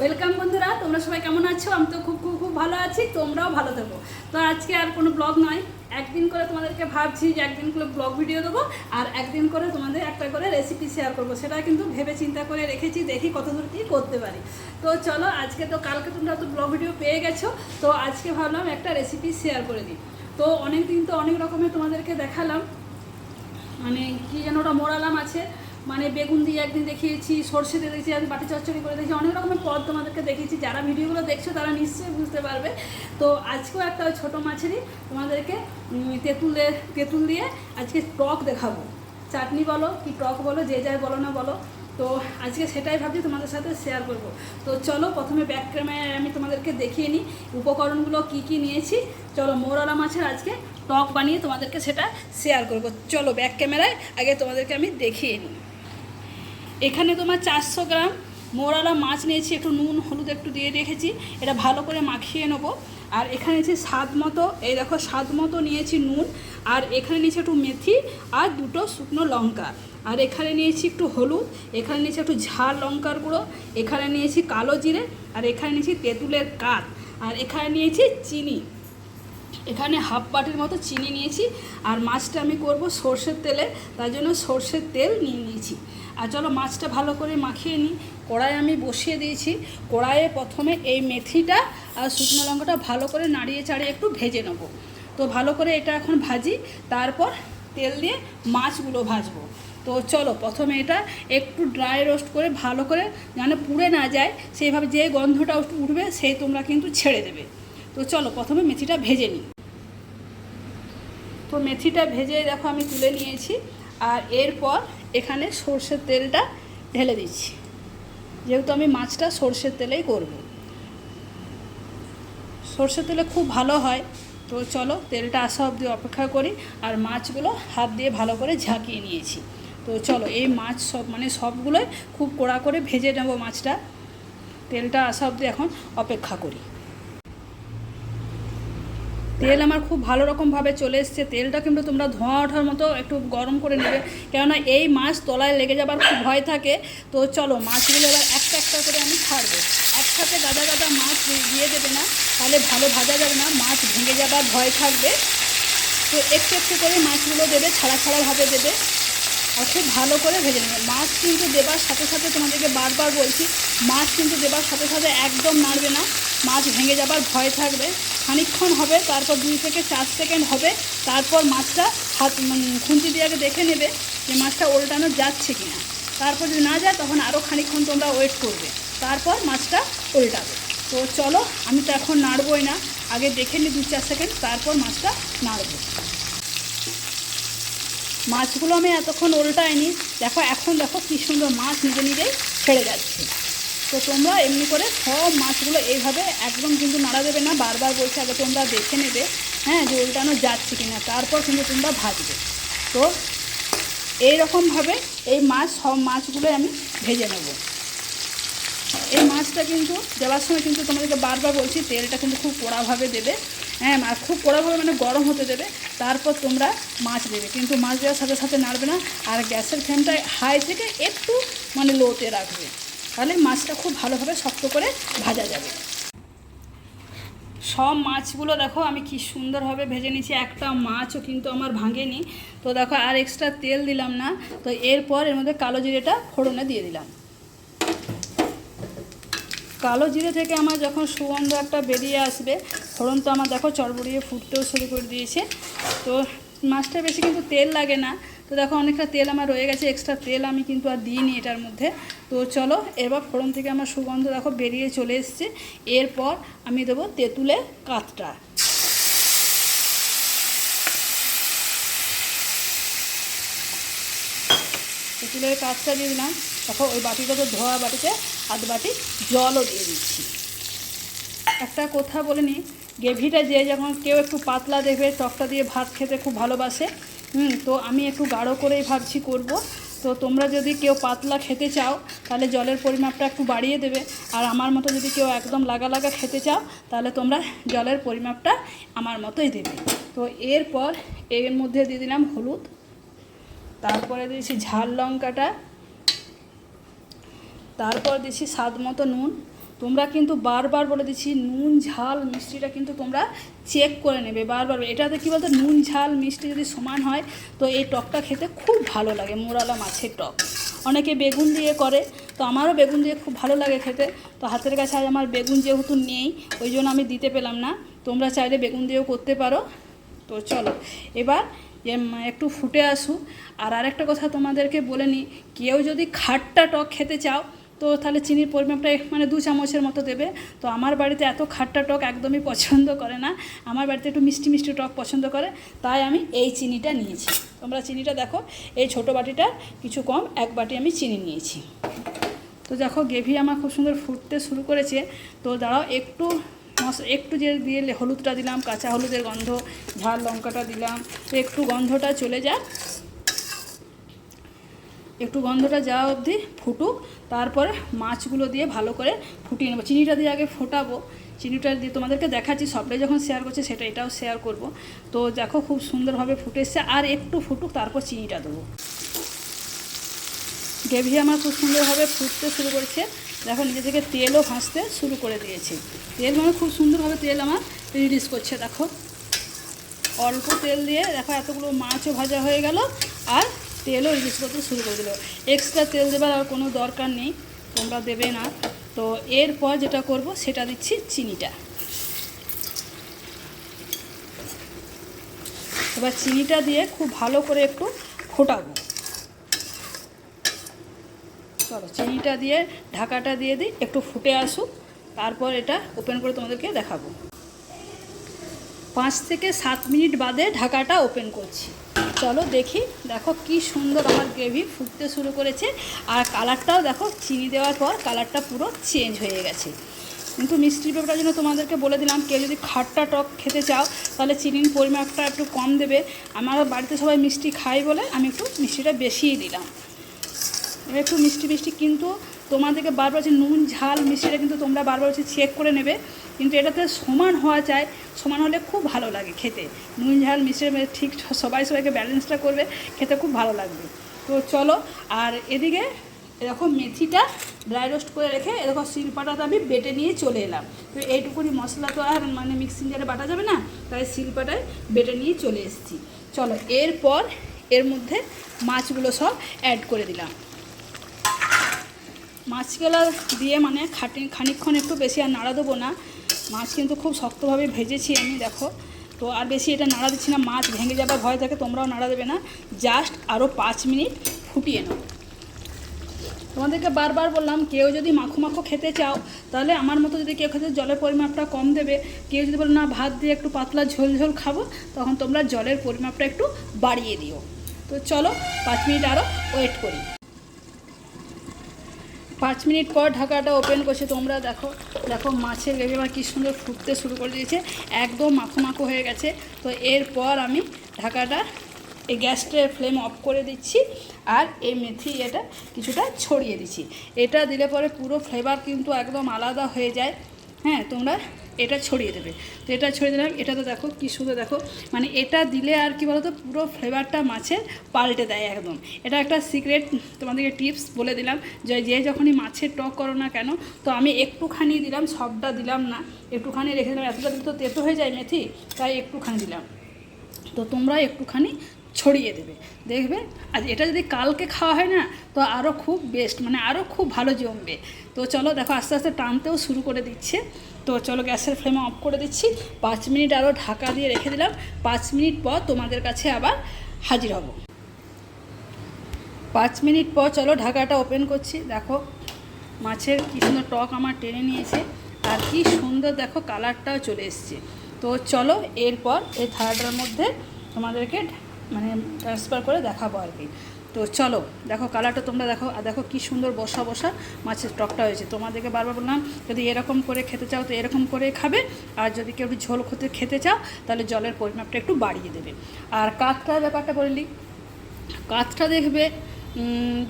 Welcome বন্ধুরা, তোমরা সবাই কেমন আছো? আমি তো খুব খুব খুব ভালো আছি, তোমরাও ভালো থাকো। তো আজকে আর কোনো ব্লগ নয়, একদিন করে তোমাদেরকে ভাবছি যে একদিন করে ব্লগ ভিডিও দেবো, আর একদিন করে তোমাদের একটা করে রেসিপি শেয়ার করব। সেটা কিন্তু ভেবে চিন্তা করে রেখেছি, দেখি কত দূর কী করতে পারি। তো চলো, আজকে তো কালকে তোমরা তো ব্লগ ভিডিও পেয়ে গেছো, তো আজকে ভাবলাম একটা রেসিপি শেয়ার করে দিই। তো অনেক দিন তো অনেক রকমের তোমাদেরকে দেখালাম মানে কি যেন ওটা মোড়ালাম আছে মানে বেগুন দিয়ে একদিন দেখিয়েছি, সর্ষে দিয়ে দেখেছি আমি বাটি চচ্চড়ি করে দেখেছি অনেক রকমের পদ তোমাদেরকে দেখিয়েছি। যারা ভিডিওগুলো দেখছ তারা নিশ্চয়ই বুঝতে পারবে। তো আজকেও একটা ছোটো মাছেরই তোমাদেরকে তেঁতুলের তেঁতুল দিয়ে আজকে টক দেখাবো। চাটনি বলো কি টক বলো, যে যাই বলো না বলো, তো আজকে সেটাই ভাবছি তোমাদের সাথে শেয়ার করব। তো চলো প্রথমে ব্যাক ক্যামেরায় আমি তোমাদেরকে দেখিয়ে নিই, উপকরণগুলো কি কি নিয়েছি। চলো মোরালা মাছের আজকে টক বানিয়ে তোমাদেরকে সেটা শেয়ার করব। চলো ব্যাক ক্যামেরায় আগে তোমাদেরকে আমি দেখিয়ে নিই। এখানে তোমার চারশো গ্রাম মোরালা মাছ নিয়েছি, একটু নুন, হলুদ একটু দিয়ে রেখেছি। এটা ভালো করে মাখিয়ে নেব। আর এখানে নিয়েছি স্বাদ মতো, এই দেখো স্বাদ মতো নিয়েছি নুন, আর এখানে নিয়েছি একটু মেথি আর দুটো শুকনো লঙ্কা। আর এখানে নিয়েছি একটু হলুদ, এখানে নিয়েছি একটু ঝাল লঙ্কার গুঁড়ো, এখানে নিয়েছি কালো জিরে, আর এখানে নিয়েছি তেঁতুলের কাত আর এখানে নিয়েছি চিনি। এখানে হাফ বাটির মতো চিনি নিয়েছি, আর মাছটা আমি করব সর্ষের তেলে, তার জন্য সর্ষের তেল নিয়ে নিয়েছি। আর চলো মাছটা ভালো করে মাখিয়ে নিই। কড়াই আমি বসিয়ে দিয়েছি। কড়াইয়ে প্রথমে এই মেথিটা আর শুকনো লঙ্কাটা ভালো করে নাড়িয়ে চাড়িয়ে একটু ভেজে নেব। তো ভালো করে এটা এখন ভাজি, তারপর তেল দিয়ে মাছগুলো ভাজবো। তো চলো প্রথমে এটা একটু ড্রাই রোস্ট করে ভালো করে যেন পুড়ে না যায়, সেইভাবে যে গন্ধটা উঠবে, সেই তোমরা কিন্তু ছেড়ে দেবে। তো চলো প্রথমে মেথিটা ভেজে নিই। তো মেথিটা ভেজে দেখো আমি তুলে নিয়েছি আর এরপর এখানে সর্ষের তেলটা ঢেলে দিচ্ছি। যেহেতু আমি মাছটা সর্ষের তেলেই করব। সর্ষের তেলে খুব ভালো হয়। তো চলো তেলটা আসা অবধি অপেক্ষা করি আর মাছগুলো হাত দিয়ে ভালো করে ঝাঁকিয়ে নিয়েছি। তো চলো এই মাছ সব মানে সবগুলোই খুব কড়া করে ভেজে নেব মাছটা। তেলটা আসা অবধি এখন অপেক্ষা করি। তেল আমার খুব ভালো রকমভাবে চলে এসছে। তেলটা কিন্তু তোমরা ধোঁয়া ওঠার মতো একটু গরম করে নেবে। কেননা এই মাছ তলায় লেগে যাবার খুব ভয় থাকে। তো চলো মাছগুলো এবার একটা একটা করে আমি ছাড়বো। একসাথে গাদা গাদা মাছ দিয়ে দেবে না, তাহলে ভালো ভাজা যাবে না, মাছ ভেঙে যাবার ভয় থাকবে। তো একটু একটু করে মাছগুলো দেবে, ছাড়া ছাড়াভাবে দেবে। আর খুব ভালো করে ভেজে নেবে। মাছ কিন্তু দেবার সাথে সাথে তোমাদেরকে বারবার বলছি, মাছ কিন্তু দেবার সাথে সাথে একদম নাড়বে না। মাছ ভেঙে যাবার ভয় থাকবে। খানিকক্ষণ হবে, তারপর দুই থেকে চার সেকেন্ড হবে, তারপর মাছটা হাত খুন্তি দিয়ে আগে দেখে নেবে যে মাছটা ওল্টানো যাচ্ছে কি না তারপর যদি না যায়, তখন আরও খানিকক্ষণ তোমরা ওয়েট করবে। তারপর মাছটা উল্টাবে তো চলো, আমি তো এখন নাড়বই না। আগে দেখে নিই দু চার সেকেন্ড, তারপর মাছটা নাড়বো। মাছগুলো আমি এতক্ষণ উল্টাইনি দেখো, এখন দেখো কী সুন্দর মাছ নিজে নিজেই ছেড়ে যাচ্ছে। তো তোমরা এমনি করে সব মাছগুলো এইভাবে একদম কিন্তু নাড়া দেবে না, বারবার বলছে, আগে তোমরা দেখে নেবে হ্যাঁ যে উল্টানো যাচ্ছে কি না তারপর কিন্তু তোমরা ভাজবে। তো এইরকমভাবে এই মাছ, সব মাছগুলো আমি ভেজে নেব। এই মাছটা কিন্তু দেওয়ার সময় কিন্তু তোমাদেরকে বারবার বলছি, তেলটা কিন্তু খুব কড়াভাবে দেবে। হ্যাঁ আর খুব কড়াভাবে মানে গরম হতে দেবে। তারপর তোমরা মাছ দেবে। কিন্তু মাছ দেওয়ার সাথে সাথে নাড়বে না, আর গ্যাসের ফ্লেমটা হাই থেকে একটু মানে লোতে রাখবে। তাহলে মাছটা খুব ভালোভাবে শক্ত করে ভাজা যাবে। সব মাছগুলো দেখো, আমি কি সুন্দরভাবে ভেজে নিয়েছি। একটা মাছও কিন্তু আমার ভাঙেনি। তো দেখো, আর এক্সট্রা তেল দিলাম না। তো এরপর এর মধ্যে কালো জিরেটা ফোড়নে দিয়ে দিলাম। কালো জিরে থেকে আমার যখন সুগন্ধ একটা বেরিয়ে আসবে, ফোড়ন তো আমার দেখো চড়বড়িয়ে ফুটতেও শুরু করে দিয়েছে। তো মাছটা বেশি কিন্তু তেল লাগে না। তো দেখো অনেকটা তেল আমার রয়ে গেছে এক্সট্রা তেল আমি কিন্তু আর দিইনি এটার মধ্যে। তো চলো, এবার ফোড়ন থেকে আমার সুগন্ধ দেখো বেরিয়ে চলে এসছে। এরপর আমি দেবো তেঁতুলের কাতটা। তেঁতুলের কাজটা দিয়ে দিলাম। তখন ওই বাটিটা তো ধোয়া বাটিতে আধ বাটি, জলও দিয়ে দিচ্ছি। একটা কথা বলে নিই গ্রেভিটা যে যখন কেউ একটু পাতলা দেখবে, টকটা দিয়ে ভাত খেতে খুব ভালোবাসে, হুম, তো আমি একটু গাঢ় করেই ভাবছি করব। তো তোমরা যদি কেউ পাতলা খেতে চাও, তাহলে জলের পরিমাপটা একটু বাড়িয়ে দেবে। আর আমার মতো যদি কেউ একদম লাগা লাগা খেতে চাও, তাহলে তোমরা জলের পরিমাপটা আমার মতোই দেবে। তো এরপর এর মধ্যে দিয়ে দিলাম হলুদ। তারপরে দিয়েছি ঝাল লঙ্কাটা। তারপর দিয়েছি স্বাদ মতো নুন। তোমরা কিন্তু বারবার বলে দিচ্ছি, নুন, ঝাল, মিষ্টিটা কিন্তু তোমরা চেক করে নেবে বারবার। এটাতে কী বলতো, নুন, ঝাল, মিষ্টি যদি সমান হয়, তো এই টকটা খেতে খুব ভালো লাগে, মোরালা মাছের টক। অনেকে বেগুন দিয়ে করে, তো আমারও বেগুন দিয়ে খুব ভালো লাগে খেতে। তো হাতের কাছে আজ আমার বেগুন যেহেতু নেই, ওই জন্য আমি দিতে পেলাম না। তোমরা চাইলে বেগুন দিয়েও করতে পারো। তো চলো, এবার একটু ফুটে আসুক। আর আরেকটা কথা তোমাদেরকে বলে নিই, কেউ যদি খাট্টা টক খেতে চাও, তো তাহলে চিনির পরিমাপটা এক- মানে দু চামচের মতো দেবে। তো আমার বাড়িতে এত খাট্টা টক একদমই পছন্দ করে না। আমার বাড়িতে একটু মিষ্টি মিষ্টি টক পছন্দ করে, তাই আমি এই চিনিটা নিয়েছি। তোমরা চিনিটা দেখো, এই ছোটো বাটিটার কিছু কম, এক বাটি আমি চিনি নিয়েছি। তো দেখো, গ্রেভি আমার খুব সুন্দর ফুটতে শুরু করেছে। তো দাঁড়াও, একটু মশ একটু যে দিয়ে হলুদটা দিলাম, কাঁচা হলুদের গন্ধ, ঝাল লঙ্কাটা দিলাম, তো একটু গন্ধটা চলে যাক। একটু গন্ধটা যাওয়া অবধি ফুটুক, তারপরে মাছগুলো দিয়ে ভালো করে ফুটিয়ে নেব। চিনিটা দিয়ে আগে ফোটাবো। চিনিটা দিয়ে তোমাদেরকে দেখাচ্ছি, সবটাই যখন শেয়ার করছি সেটা এটাও শেয়ার করব। তো দেখো খুব সুন্দরভাবে ফুটে এসছে, আর একটু ফুটুক, তারপর চিনিটা দেবো। গ্রেভি আমার খুব সুন্দরভাবে ফুটতে শুরু করেছে। দেখো নিজে থেকে তেলও ভাসতে শুরু করে দিয়েছি। তেল মানে খুব সুন্দরভাবে তেল আমার রিলিজ করছে, দেখো। অল্প তেল দিয়ে দেখো এতগুলো মাছও ভাজা হয়ে গেল আর তেলও রিলিজ করতে শুরু করে দিল। এক্সট্রা তেল দেবার আর কোনো দরকার নেই, তোমরা দেবে না। তো এরপর যেটা করব সেটা দিচ্ছি চিনিটা। এবার চিনিটা দিয়ে খুব ভালো করে একটু ফোটাবো। চলো, চিনিটা দিয়ে, ঢাকাটা দিয়ে দিই, একটু ফুটে আসুক, তারপর এটা ওপেন করে তোমাদেরকে দেখাবো। পাঁচ থেকে সাত মিনিট বাদে ঢাকাটা ওপেন করছি। চলো দেখি, দেখো কি সুন্দর আমার গ্রেভি ফুটতে শুরু করেছে, আর কালারটাও দেখো, চিনি দেওয়ার পর কালারটা পুরো চেঞ্জ হয়ে গেছে। কিন্তু মিষ্টির ব্যাপারটার জন্য তোমাদেরকে বলে দিলাম, কেউ যদি খাট্টা টক খেতে চাও, তাহলে চিনির পরিমাপটা একটু কম দেবে। আমার বাড়িতে সবাই মিষ্টি খাই বলে, আমি একটু মিষ্টিটা বেশিই দিলাম। একটু মিষ্টি মিষ্টি কিন্তু তোমাদেরকে বারবার হচ্ছে নুন, ঝাল মিষ্টিটা কিন্তু তোমরা বারবার হচ্ছে চেক করে নেবে। কিন্তু এটাতে সমান হওয়া চাই, সমান হলে খুব ভালো লাগে খেতে। নুন, ঝাল মিষ্টি ঠিক সবাই সবাইকে ব্যালেন্সটা করবে, খেতে খুব ভালো লাগবে। তো চলো, আর এদিকে এরকম মেথিটা ড্রাই রোস্ট করে রেখে এরকম শিলপাটাতে আমি বেটে নিয়ে চলে এলাম। তো এইটুকুনি মশলা তো আর মানে মিক্সিং জারে বাটা যাবে না, তাই শিলপাটায় বেটে নিয়ে চলে এসেছি। চলো, এরপর এর মধ্যে মাছগুলো সব অ্যাড করে দিলাম। মাছগুলো দিয়ে মানে খাটি, খানিকক্ষণ একটু বেশি আর নাড়া দেবো না। মাছ কিন্তু খুব শক্তভাবে ভেজেছি আমি, দেখো। তো আর বেশি এটা নাড়া দিচ্ছি না, মাছ ভেঙে যাবার ভয় থাকে, তোমরাও নাড়া দেবে না। জাস্ট আরও পাঁচ মিনিট ফুটিয়ে নাও। তোমাদেরকে বারবার বললাম, কেউ যদি মাখো মাখো খেতে চাও, তাহলে আমার মতো যদি কেউ খেতে জলের পরিমাপটা কম দেবে, কেউ যদি বলে, না, ভাত দিয়ে একটু পাতলা ঝোল ঝোল খাব, তখন তোমরা জলের পরিমাপটা একটু বাড়িয়ে দিও। তো চলো, পাঁচ মিনিট আরও ওয়েট করি। পাঁচ মিনিট পর ঢাকাটা ওপেন করছে। তোমরা দেখো দেখো মাছের গ্রেভি আমার কী সুন্দর ফুটতে শুরু করে দিয়েছে, একদম মাখো মাখো হয়ে গেছে। তো এরপর আমি ঢাকাটা, এই গ্যাসটার ফ্লেম অফ করে দিচ্ছি আর এই মেথি এটা কিছুটা ছড়িয়ে দিচ্ছি। এটা দিলে পরে পুরো ফ্লেভার কিন্তু একদম আলাদা হয়ে যায়। হ্যাঁ তোমরা এটা ছড়িয়ে দেবে। তো এটা ছড়িয়ে দিলাম। এটা তো দেখো কী সুন্দর দেখো। মানে এটা দিলে আর কি বলতো, পুরো ফ্লেভারটা মাছের পাল্টে দেয় একদম। এটা একটা সিক্রেট তোমাদেরকে টিপস বলে দিলাম যে যে যখনই মাছের টক করো না কেন, তো আমি একটুখানি দিলাম, সবটা দিলাম না। একটুখানি রেখে দিলাম। এতটা তো তেতো হয়ে যায় মেথি, তাই একটুখানি দিলাম। তো তোমরা একটুখানি ছড়িয়ে দেবে। দেখবে? আর এটা যদি কালকে খাওয়া হয় না, তো আরও খুব বেস্ট মানে আরও খুব ভালো জমবে। তো চলো দেখো, আস্তে আস্তে টানতেও শুরু করে দিচ্ছে। তো চলো গ্যাসের ফ্লেম অফ করে দিচ্ছি। পাঁচ মিনিট আরও ঢাকা দিয়ে রেখে দিলাম। পাঁচ মিনিট পর তোমাদের কাছে আবার হাজির হব। পাঁচ মিনিট পর চলো ঢাকাটা ওপেন করছি। দেখো, মাছের কী সুন্দর টক আমার টেনে নিয়েছে। আর কি সুন্দর দেখো কালারটাও চলে এসছে। তো চলো, এরপর এই থালাটার মধ্যে তোমাদেরকে মানে ট্রান্সফার করে দেখাবো আর কি। তো চলো, দেখো কালারটা তোমরা দেখো, আর দেখো কী সুন্দর বসা বসা মাছের টকটা হয়েছে। তোমাদেরকে বারবার বললাম, যদি এরকম করে খেতে চাও তো এরকম করে খাবে, আর যদি কেউ ঝোল খেতে খেতে চাও, তাহলে জলের পরিমাপটা একটু বাড়িয়ে দেবে। আর কাতটার ব্যাপারটা বললি কাতটা দেখবে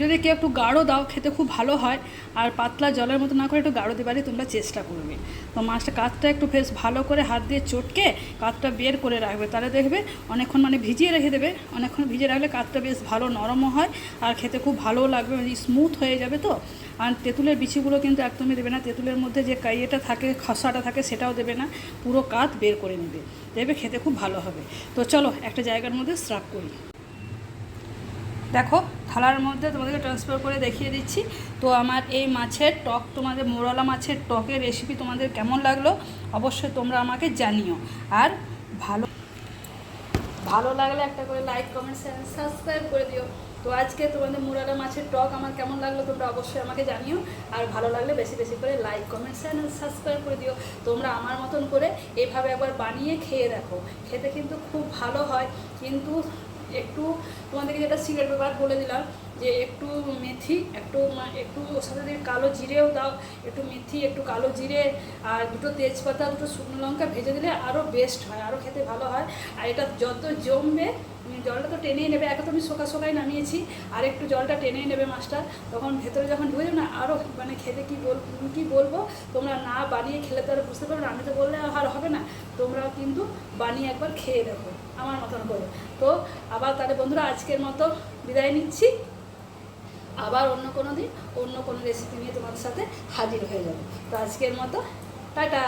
যদি কেউ একটু গাঢ় দাও, খেতে খুব ভালো হয়, আর পাতলা জলের মতো না করে একটু গাঢ় দেবারই তোমরা চেষ্টা করবে। তো মাছটা কাঠটা একটু বেশ ভালো করে হাত দিয়ে চটকে কাঠটা বের করে রাখবে। তাহলে দেখবে অনেকক্ষণ মানে ভিজিয়ে রেখে দেবে। অনেকক্ষণ ভিজিয়ে রাখলে কাঠটা বেশ ভালো নরমও হয়, আর খেতে খুব ভালোও লাগবে স্মুথ হয়ে যাবে তো। আর তেঁতুলের বিচিগুলো কিন্তু একদমই দেবে না। তেঁতুলের মধ্যে যে কাইয়েটা থাকে, খসাটা থাকে, সেটাও দেবে না। পুরো কাত বের করে নেবে। দেবে খেতে খুব ভালো হবে। তো চলো একটা জায়গার মধ্যে স্রাপ করি। দেখো, থালার মধ্যে তোমাদেরকে ট্রান্সফার করে দেখিয়ে দিচ্ছি। তো আমার এই মাছের টক, তোমাদের মোরলা মাছের টকের রেসিপি তোমাদের কেমন লাগল অবশ্যই তোমরা আমাকে জানিও। আর ভালো ভালো লাগলে একটা করে লাইক কমেন্ট সাবস্ক্রাইব করে দিও। তো আজকে তোমাদের মুরালা মাছের টক আমার কেমন লাগল তোমরা অবশ্যই আমাকে জানিও। আর ভালো লাগলে বেশি বেশি করে লাইক কমেন্ট চ্যানেল সাবস্ক্রাইব করে দিও। তোমরা আমার মতন করে এইভাবে একবার বানিয়ে খেয়ে দেখো। খেতে কিন্তু খুব ভালো হয়, কিন্তু একটু তোমাদেরকে যেটা সিগারেট ব্যাপার বলে দিলাম, যে একটু মেথি, একটু একটু ওর সাথে যদি কালো জিরেও দাও, একটু মেথি, একটু কালো জিরে আর দুটো তেজপাতা, দুটো শুকনো লঙ্কা ভেজে দিলে আরও বেস্ট হয় আরও খেতে ভালো হয়। আর এটা যত জমবে জলটা তো টেনেই নেবে, একে তো আমি শোকা শোকাই নামিয়েছি, আর একটু জলটা টেনেই নেবে মাছটা। তখন ভেতরে যখন ঢুকে না আরও মানে খেতে কী বল, কী বলব? তোমরা না বানিয়ে খেলে তো আর বুঝতে পারবে না, আমি তো বললে আর হবে না। তোমরাও কিন্তু বানিয়ে একবার খেয়ে দেখো, আমার মতন করে। তো আবার তাহলে বন্ধুরা, আজকের মতো বিদায় নিচ্ছি। আবার অন্য কোনো দিন, অন্য কোনো রেসিপি নিয়ে তোমাদের সাথে হাজির হয়ে যাবে। তো আজকের মতো, টাটা!